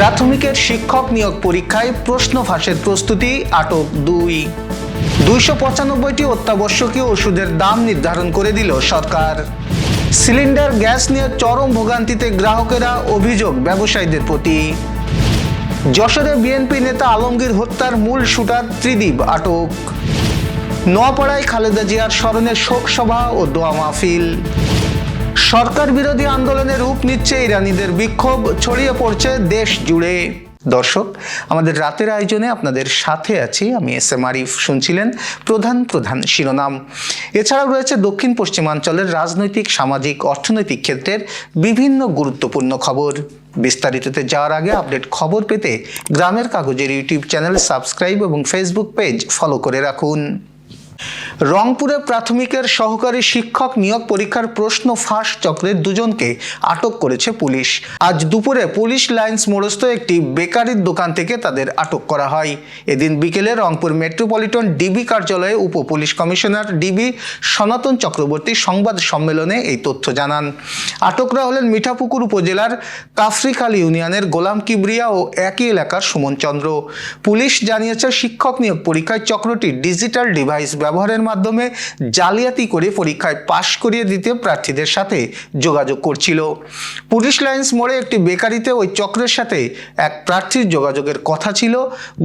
প্রাথমিকের শিক্ষক নিয়োগ পরীক্ষায় প্রশ্ন ফাঁসের প্রস্তুতি আটক দুই। দুইশো পঁচানব্বইটি অত্যাবশ্যকীয় ওষুধের দাম নির্ধারণ করে দিল সরকার। সিলিন্ডার, গ্যাস নিয়ে চরম ভোগান্তিতে গ্রাহকেরা অভিযোগ ব্যবসায়ীদের প্রতি। যশোরে বিএনপি নেতা আলমগীর হত্যার মূল শুটার ত্রিদীপ আটক। নোয়াপাড়ায় খালেদা জিয়ার স্মরণে শোক সভা ও দোয়া মাহফিল। সরকার বিরোধী আন্দোলনে রূপ নিচ্ছে ইরানিদের বিক্ষোভ, ছড়িয়ে পড়ছে দেশ জুড়ে। দর্শক, আমাদের রাতের আয়োজনে আপনাদের সাথে আছি আমি এস এম আরিফ, শুনছিলেন প্রধান প্রধান শিরোনাম। এছাড়াও রয়েছে দক্ষিণ পশ্চিমাঞ্চলের রাজনৈতিক, সামাজিক, অর্থনৈতিক ক্ষেত্রের বিভিন্ন গুরুত্বপূর্ণ খবর। বিস্তারিততে যাওয়ার আগে আপডেট খবর পেতে গ্রামের কাগজের ইউটিউব চ্যানেল সাবস্ক্রাইব এবং ফেসবুক পেজ ফলো করে রাখুন। রংপুরে প্রাথমিকের সহকারী শিক্ষক নিয়োগ পরীক্ষার প্রশ্ন ফাঁস চক্রের দুজনকে আটক করেছে পুলিশ। আজ দুপুরে পুলিশ লাইন্স মোড়স্থ একটি বেকারির দোকান থেকে তাদের আটক করা হয়। এদিন বিকেলে রংপুর মেট্রোপলিটন ডিবি কার্যালয়ে উপ পুলিশ কমিশনার ডিবি সনাতন চক্রবর্তী সংবাদ সম্মেলনে এই তথ্য জানান। আটকরা হলেন মিঠাপুকুর উপজেলার কাফরিখালী ইউনিয়নের গোলাম কিবরিয়া ও একই এলাকার সুমন চন্দ্র। পুলিশ জানিয়েছে, শিক্ষক নিয়োগ পরীক্ষায় চক্রটি ডিজিটাল ডিভাইস ব্যবহারের মাধ্যমে জালিয়াতি করে পরীক্ষায় পাশ করিয়ে দিতে প্রার্থীদের সাথে যোগাযোগ করছিল। পুলিশ লাইন্স মোড়ে একটি বেকারিতে ওই চক্রের সাথে এক প্রার্থীর যোগাযোগের কথা ছিল।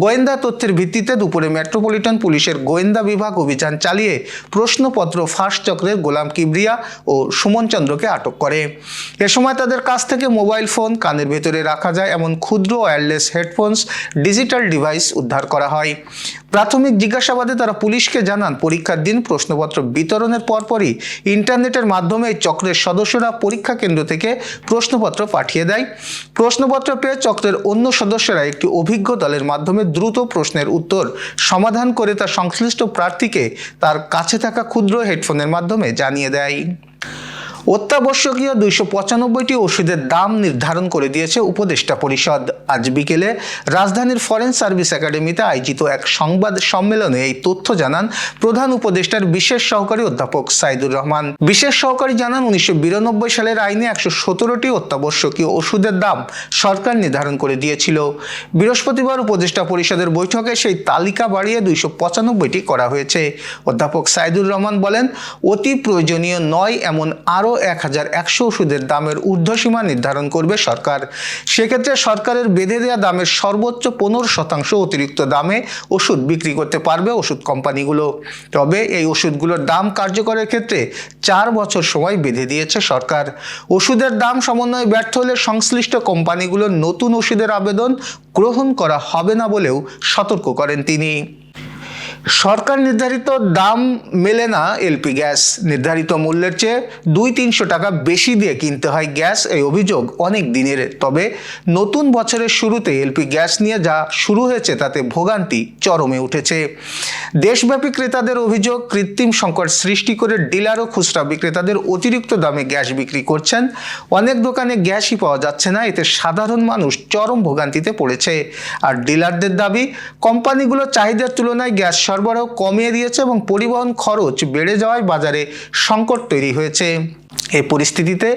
গোয়েন্দা তথ্যের ভিত্তিতে দুপুরে মেট্রোপলিটন পুলিশের গোয়েন্দা বিভাগ অভিযান চালিয়ে প্রশ্নপত্র ফাঁস চক্রের গোলাম কিবরিয়া ও সুমন চন্দ্রকে আটক করে। এ সময় তাদের কাছ থেকে মোবাইল ফোন কানের ভেতরে রাখা যায়, এমন ক্ষুদ্র ওয়্যারলেস হেডফোনস ডিজিটাল ডিভাইস উদ্ধার করা হয়। প্রাথমিক জিজ্ঞাসাবাদে তারা পুলিশকে জানান পরীক্ষার দিন প্রশ্নপত্র বিতরণের পরপরই ইন্টারনেটের মাধ্যমে চক্রের সদস্যরা পরীক্ষা কেন্দ্র থেকে প্রশ্নপত্র পাঠিয়ে দেয়। প্রশ্নপত্র পেয়ে চক্রের অন্য সদস্যরা একটি অভিজ্ঞ দলের মাধ্যমে দ্রুত প্রশ্নের উত্তর সমাধান করে তার সংশ্লিষ্ট প্রার্থীকে তার কাছে থাকা ক্ষুদ্র হেডফোনের মাধ্যমে জানিয়ে দেয়। অত্যাবশ্যকীয় দুইশো পঁচানব্বইটি ওষুধের দাম নির্ধারণ করে দিয়েছে উপদেষ্টা পরিষদ। আজ বিকেলে রাজধানীর ফরেন সার্ভিস একাডেমিতে আয়োজিত এক সংবাদ সম্মেলনে এই তথ্য জানান প্রধান উপদেষ্টার বিশেষ সহকারী অধ্যাপক সাইদুর রহমান। বিশেষ সহকারী জানান উনিশশো বিরানব্বই সালের আইনে একশো সতেরোটি অত্যাবশ্যকীয় ওষুধের দাম সরকার নির্ধারণ করে দিয়েছিল। বৃহস্পতিবার উপদেষ্টা পরিষদের বৈঠকে সেই তালিকা বাড়িয়ে দুইশো পঁচানব্বইটি করা হয়েছে। অধ্যাপক সাইদুর রহমান বলেন, অতি প্রয়োজনীয় নয় এমন আরও এক হাজার একশো ওষুধের দামের ঊর্ধ্বসীমা নির্ধারণ করবে সরকার। সেক্ষেত্রে সরকারের বেঁধে দেওয়া দামের সর্বোচ্চ পনেরো শতাংশ অতিরিক্ত দামে ওষুধ বিক্রি করতে পারবে ওষুধ কোম্পানিগুলো। তবে এই ওষুধগুলোর দাম কার্যকরের ক্ষেত্রে চার বছর সময় বেঁধে দিয়েছে সরকার। ওষুধের দাম সমন্বয়ে ব্যর্থ হলে সংশ্লিষ্ট কোম্পানিগুলোর নতুন ওষুধের আবেদন গ্রহণ করা হবে না বলেও সতর্ক করেন তিনি। সরকার নির্ধারিত দাম মেলে না এলপি গ্যাস। নির্ধারিত মূল্যের চেয়ে দুই তিনশো টাকা বেশি দিয়ে কিনতে হয় গ্যাস। এই অভিযোগ অনেক দিনের। তবে নতুন বছরের শুরুতে এলপি গ্যাস নিয়ে যা শুরু হয়েছে, তাতে ভোগান্তি চরমে উঠেছে। দেশব্যাপী ক্রেতাদের অভিযোগ, কৃত্রিম সংকট সৃষ্টি করে ডিলার ও খুচরা বিক্রেতাদের অতিরিক্ত দামে গ্যাস বিক্রি করছেন। অনেক দোকানে গ্যাসই পাওয়া যাচ্ছে না, এতে সাধারণ মানুষ চরম ভোগান্তিতে পড়েছে। আর ডিলারদের দাবি কোম্পানিগুলো চাহিদার তুলনায় গ্যাস সরবরাহ কমিয়ে দিয়েছে এবং পরিবহন খরচ বেড়ে যাওয়ায় বাজারে সংকট তৈরি হয়েছে। এই পরিস্থিতিতে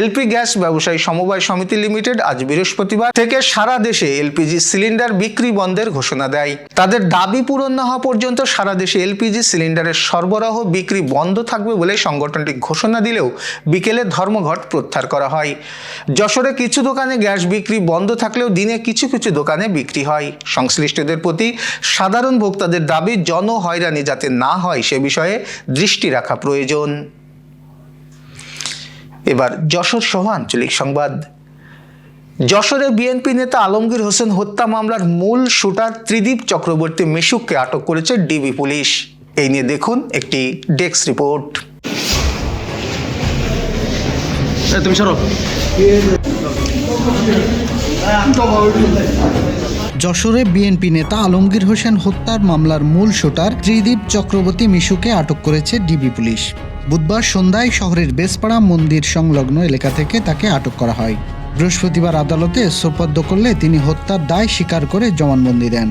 এলপি গ্যাস ব্যবসায়ী সমবায় সমিতি লিমিটেড আজ বৃহস্পতিবার থেকে সারা দেশে এলপিজি সিলিন্ডার বিক্রি বন্ধের ঘোষণা দেয়। তাদের দাবি পূরণ না হওয়া পর্যন্ত সারা দেশে এলপিজি সিলিন্ডারের সরবরাহ, বিক্রি বন্ধ থাকবে বলে সংগঠনটি ঘোষণা দিলেও বিকেলে ধর্মঘট প্রত্যাহার করা হয়। যশোরে কিছু দোকানে গ্যাস বিক্রি বন্ধ থাকলেও দিনে কিছু কিছু দোকানে বিক্রি হয়। সংশ্লিষ্টদের প্রতি সাধারণ ভোক্তাদের দাবি, জন হয়রানি যাতে না হয় সে বিষয়ে দৃষ্টি রাখা প্রয়োজন। এবার যশোর সহ আঞ্চলিক সংবাদ। যশোরে বিএনপি নেতা আলমগীর হোসেন হত্যা মামলার মূল শুটার ত্রিদীপ চক্রবর্তী মিশুককে আটক করেছে ডিবি পুলিশ। এই নিয়ে দেখুন একটি ডেস্ক রিপোর্ট। তুমি সরো। যশোরে বিএনপি নেতা আলমগীর হোসেন হত্যার মামলার মূল শুটার ত্রিদীপ চক্রবর্তী মিশুকে আটক করেছে ডিবি পুলিশ। বুধবার সন্ধ্যায় শহরের বেসপাড়া মন্দির সংলগ্ন এলাকা থেকে তাকে আটক করা হয়। বৃহস্পতিবার আদালতে সোপর্দ করলে তিনি হত্যার দায় স্বীকার করে জবানবন্দি দেন।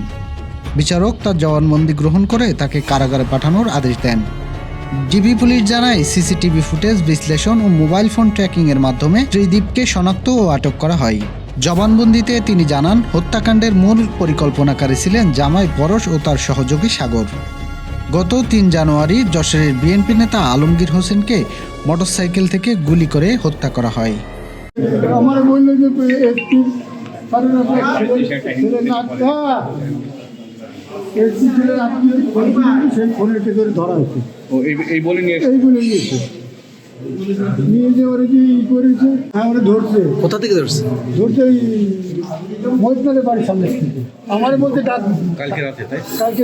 বিচারক তার জবানবন্দি গ্রহণ করে তাকে কারাগারে পাঠানোর আদেশ দেন। ডিবি পুলিশ জানায়, সিসিটিভি ফুটেজ, বিশ্লেষণ ও মোবাইল ফোন ট্র্যাকিং এর মাধ্যমে ত্রিদীপকে শনাক্ত ও আটক করা হয়। জবানবন্দিতে তিনি জানান, হত্যাকাণ্ডের মূল পরিকল্পনাকারী ছিলেন জামাই পরশ ও তার সহযোগী সাগর। গত তিন জানুয়ারি যশোরের বিএনপি নেতা আলমগীর হোসেনকে মোটরসাইকেল থেকে গুলি করে হত্যা করা হয়। আমার বলল যে ধরা হয়েছে এই এই বলে নিয়ে এই বলে নিয়েছে নিয়ে যে ওরা যে ই করেছে হ্যাঁ ওরা ধরছে কোথা থেকে ধরছে? ধরছে এই মহিতনাথের বাড়ির সামনে থেকে আমার বলতে ডাক কালকে রাতে তাই? কালকে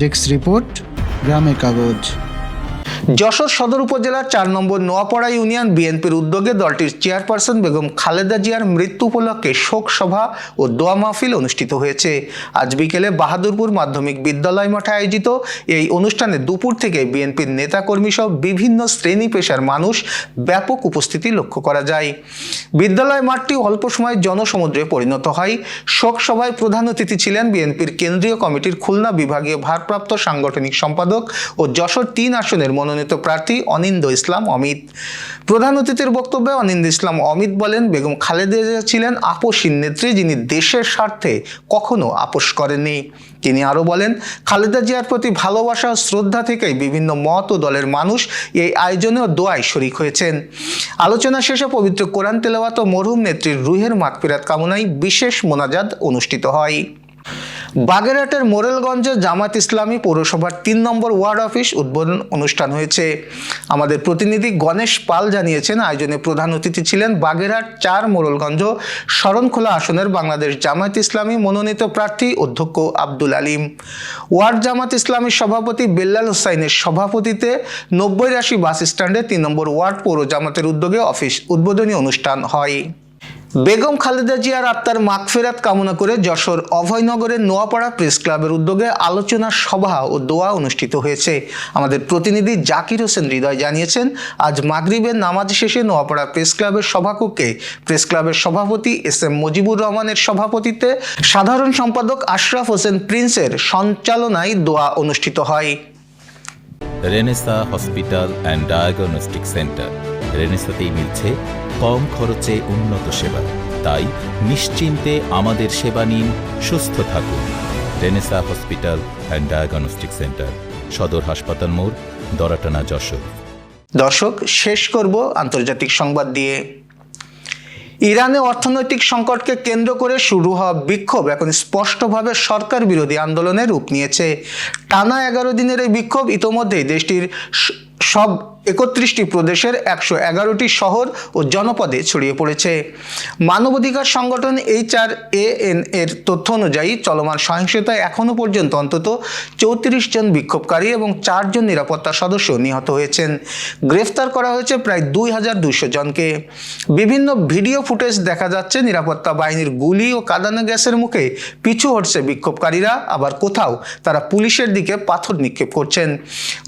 ডেস্ক রিপোর্ট গ্রামের কাগজ। যশোর সদর উপজেলার চার নম্বর নোয়াপাড়া ইউনিয়ন বিএনপির উদ্যোগে দলটির চেয়ারপারসন বেগম খালেদা জিয়ার মৃত্যু উপলক্ষে শোক সভা ও দোয়া মাহফিল অনুষ্ঠিত হয়েছে। আজ বিকেলে বাহাদুরপুর মাধ্যমিক বিদ্যালয় মাঠে আয়োজিত এই অনুষ্ঠানে দুপুর থেকে বিএনপির নেতাকর্মী সহ বিভিন্ন শ্রেণি পেশার মানুষ ব্যাপক উপস্থিতি লক্ষ্য করা যায়। বিদ্যালয় মাঠটি অল্প সময় জনসমুদ্রে পরিণত হয়। শোক সভায় প্রধান অতিথি ছিলেন বিএনপির কেন্দ্রীয় কমিটির খুলনা বিভাগীয় ভারপ্রাপ্ত সাংগঠনিক সম্পাদক ও যশোর তিন আসনের মনোনীত প্রার্থী অনিন্দ ইসলাম, অমিত। প্রধান অতিথির বক্তব্যে অনিন্দ ইসলাম অমিত বলেন, বেগম খালেদা ছিলেন আপসীন নেত্রী যিনি দেশের স্বার্থে কখনো আপোষ করেননি। তিনি আরও বলেন, খালেদা জিয়ার প্রতি ভালোবাসা ও শ্রদ্ধা থেকেই বিভিন্ন মত ও দলের মানুষ এই আয়োজনে ও দোয়ায় শরিক হয়েছেন। আলোচনা শেষে পবিত্র কোরআন তেলাওয়াত ও মরহুম নেত্রীর রুহের মাগফিরাত কামনায় বিশেষ মোনাজাত অনুষ্ঠিত হয়। বাগেরহাটের মোরেলগঞ্জে জামাত ইসলামী পৌরসভার তিন নম্বর ওয়ার্ড অফিস উদ্বোধন অনুষ্ঠান হয়েছে। আমাদের প্রতিনিধি গণেশ পাল জানিয়েছেন, আয়োজনে প্রধান অতিথি ছিলেন বাগেরহাট চার মোরেলগঞ্জ শরণখোলা আসনের বাংলাদেশ জামাত ইসলামী মনোনীত প্রার্থী অধ্যক্ষ আব্দুল আলিম। ওয়ার্ড জামাত ইসলামীর সভাপতি বেল্লাল হোসাইনের সভাপতিতে নব্বই রাশি বাস স্ট্যান্ডে তিন নম্বর ওয়ার্ড পৌর জামাতের উদ্যোগে অফিস উদ্বোধনী অনুষ্ঠান হয়। বেগম খালেদা জিয়ার আত্মার মাগফেরাত কামনা করে যশোর অভয়নগরের নোয়াপাড়া প্রেস ক্লাবের উদ্যোগে আলোচনা সভা ও দোয়া অনুষ্ঠিত হয়েছে। আমাদের প্রতিনিধি জাকির হোসেন হৃদয় জানিয়েছেন, আজ মাগরিবের নামাজ শেষে নোয়াপাড়া প্রেস ক্লাবের সভাকক্ষে প্রেস ক্লাবের সভাপতি এস এম মুজিবুর রহমানের সভাপতিত্বে সাধারণ সম্পাদক আশরাফ হোসেন প্রিন্সের সঞ্চালনায় দোয়া অনুষ্ঠিত হয়। Renaissance hospital and diagnostic centre. রেনেসাতেই মিলছে কম খরচে উন্নত সেবা। তাই নিশ্চিন্তে আমাদের সেবা নিন, সুস্থ থাকুন। Renaissance hospital and diagnostic centre সদর হাসপাতাল মোড়, দরাটানা যশোর। দর্শক, শেষ করব আন্তর্জাতিক সংবাদ দিয়ে। ইরানে অর্থনৈতিক সংকটকে কেন্দ্র করে শুরু হওয়া বিক্ষোভ এখন স্পষ্টভাবে সরকার বিরোধী আন্দোলনে রূপ নিয়েছে। টানা এগারো দিনের এই বিক্ষোভ ইতোমধ্যেই দেশটির সব একত্রিশটি প্রদেশের একশো এগারোটি শহর ও জনপদে ছড়িয়ে পড়েছে। মানবাধিকার সংগঠন এইচআর এএন এর তথ্য অনুযায়ী চলমান সহিংসতায় এখনও পর্যন্ত অন্তত চৌত্রিশ জন বিক্ষোভকারী এবং চারজন নিরাপত্তা সদস্য নিহত হয়েছেন। গ্রেফতার করা হয়েছে প্রায় দুই হাজার দুশো জনকে। বিভিন্ন ভিডিও ফুটেজ দেখা যাচ্ছে, নিরাপত্তা বাহিনীর গুলি ও কাঁদানো গ্যাসের মুখে পিছু হটছে বিক্ষোভকারীরা, আবার কোথাও তারা পুলিশের দিকে পাথর নিক্ষেপ করছেন।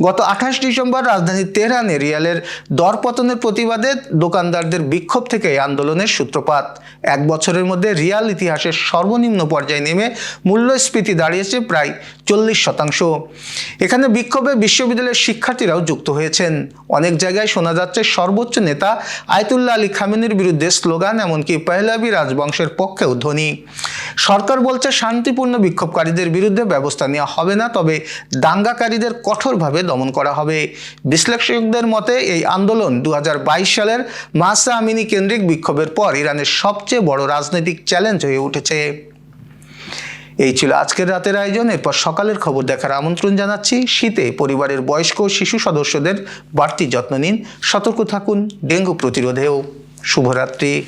গত আঠাশ ডিসেম্বর রাজধানী তেহরানে রিয়ালের দরপতনের প্রতিবাদে দোকানদারদের বিক্ষোভ থেকে এই আন্দোলনের সূত্রপাত। এক বছরের মধ্যে রিয়াল ইতিহাসের সর্বনিম্ন পর্যায়ে নেমে মূল্যস্ফীতি দাঁড়িয়েছে প্রায় চল্লিশ শতাংশ। এখানে বিক্ষোভে বিশ্ববিদ্যালয়ের শিক্ষার্থীরাও যুক্ত হয়েছেন। অনেক জায়গায় শোনা যাচ্ছে সর্বোচ্চ নেতা আয়তুল্লাহ আলী খামেনির বিরুদ্ধে স্লোগান, এমনকি পহলাবি রাজবংশের পক্ষেও ধ্বনি। সরকার বলছে শান্তিপূর্ণ বিক্ষোভকারীদের বিরুদ্ধে ব্যবস্থা নেওয়া হবে না, তবে দাঙ্গাকারীদের কঠোরভাবে দমন করা হবে। বিশ্লেষকদের মতে, এই আন্দোলন দু হাজার বাইশ সালের মাসা আমিনি কেন্দ্রিক বিক্ষোভের পর ইরানের সবচেয়ে বড় রাজনৈতিক চ্যালেঞ্জ হয়ে উঠেছে। এই ছিল আজকের রাতের আয়োজন। এরপর সকালের খবর দেখার আমন্ত্রণ জানাচ্ছি। শীতে পরিবারের বয়স্ক শিশু সদস্যদের বাড়তি যত্ন নিন। সতর্ক থাকুন। ডেঙ্গু প্রতিরোধেও শুভরাত্রি।